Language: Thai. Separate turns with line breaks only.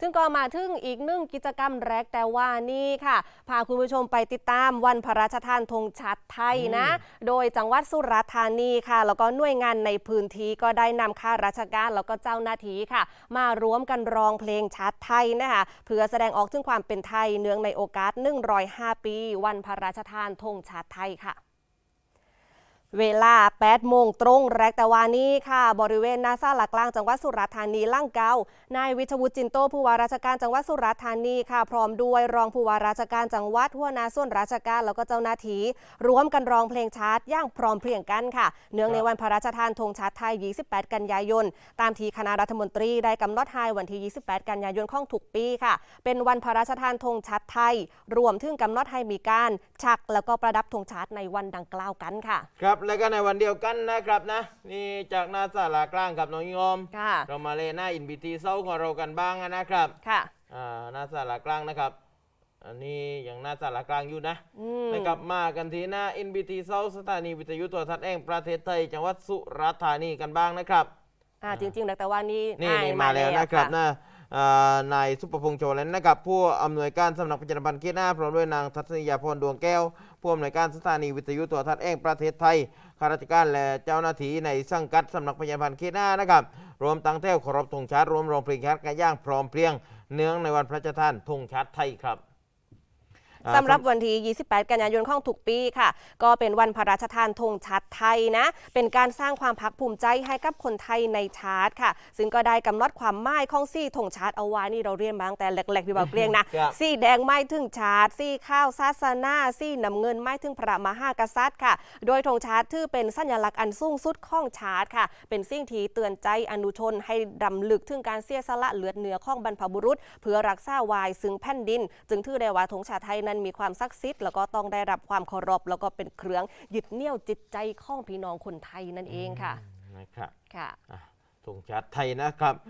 ซึ่งก็มาถึงอีกหนึ่งกิจกรรมแรกแต่ว่านี่ค่ะ พาคุณผู้ชมไปติดตามวันพระราชทานธงชาติไทยนะ โดยจังหวัดสุราษฎร์ธานีค่ะ แล้วก็หน่วยงานในพื้นที่ก็ได้นำข้าราชการแล้วก็เจ้าหน้าที่ค่ะ มาร่วมกันร้องเพลงชาติไทยนะคะเพื่อแสดงออกถึงความเป็นไทยเนื่องในโอกาส 105 ปี วันพระราชทานธงชาติไทยค่ะ เวลา 8 โมงตรงแรกแต่วานี้ค่ะ บริเวณนาซาลากลางจังหวัดสุราษฎร์ธานีล่างเกานายวิชวุฒิจินโตผู้ว่าราชการจังหวัดสุราษฎร์ธานีค่ะ พร้อมด้วยรองผู้ว่าราชการจังหวัดหัวหน้าส่วนราชการแล้วก็เจ้าหน้าที่ร่วมกันร้องเพลงชาติย่างพร้อมเพรียงกันค่ะ เนื่องในวันพระราชทานธงชาติไทย 28 กันยายน ตามที่คณะรัฐมนตรีได้กำหนดให้วันที่ 28 กันยายนของทุกปีค่ะ เป็นวันพระราชทานธงชาติไทย รวมถึงกำหนดให้มีการ ชักแล้วก็ประดับธงชาติในวันดังกล่าวกันค่ะ
ครับแล้วก็ในวันเดียวกันนะครับนะ นี่จากหน้าศาลากลางครับน้องยอม
ค่ะ
เรามาเลยหน้าอินบีทีเซาของเรากันบ้างนะครับ
ค่ะ
อ่าหน้าศาลากลางนะครับ อันนี้ยังหน้าศาลากลางอยู่นะ
อืม
นะครับมากันที่หน้า NBT เซาสถานีวิทยุโทรทัศน์แห่งประเทศไทยจังหวัดสุราษฎร์ธานีกันบ้างนะครับ
อ่าจริงๆ แล้วแต่ว่านี่
นี่
อ่
นี่มาแล้วนะครับ
ค่ะ
นะอ่า นายสุปพงษ์โชเลนนะครับผู้อำนวยการสำนักประชาสัมพันธ์เขตหน้าพร้อมด้วยนางทัศนียาพรดวงแก้วผู้อำนวยการสถานีวิทยุโทรทัศน์แห่งประเทศไทยข้าราชการและเจ้าหน้าที่ในสังกัดสำนักประชาสัมพันธ์เขตหน้านะครับรวมตั้งแถวเคารบธงชาติรวมรองเพลงชาติกันย่างพร้อมเพรียงเนื้องในวันพระราชทานธงชาติไทยครับ
สำหรับวันที่ 28 กันยายนของทุกปีค่ะ ก็เป็นวันพระราชทานธงชาติไทยนะ เป็นการสร้างความภาคภูมิใจให้กับคนไทยในชาติค่ะ ซึ่งก็ได้กำหนดความหมายของซี่ธงชาติเอาไว้นี่เราเรียนมาตั้งแต่แหลกๆพี่บ่าวเกรียงนะ
ครับ
ซี่แดงไม้ถึงชาติ ซี่ข้าวศาสนา ซี่น้ำเงินไม้ถึงพระมหากษัตริย์ค่ะ โดยธงชาติถือเป็นสัญลักษณ์อันสูงสุดของชาติค่ะ เป็นสิ่งที่เตือนใจอนุชนให้ดำลึกถึงการเสียสละเลือดเนื้อของบรรพบุรุษ เพื่อรักษาวายซึ่งแผ่นดิน จึงถือได้ว่าธงชาติไทยนั้นมีความศักดิ์สิทธิ์แล้วก็ต้องได้รับความเคารพแล้วก็เป็นเครื่องยึดเหนี่ยวจิตใจของพี่น้องคนไทยนั่นเองค่ะ
นะครับ
ค่ะ
อะธงชาติไทยนะครับ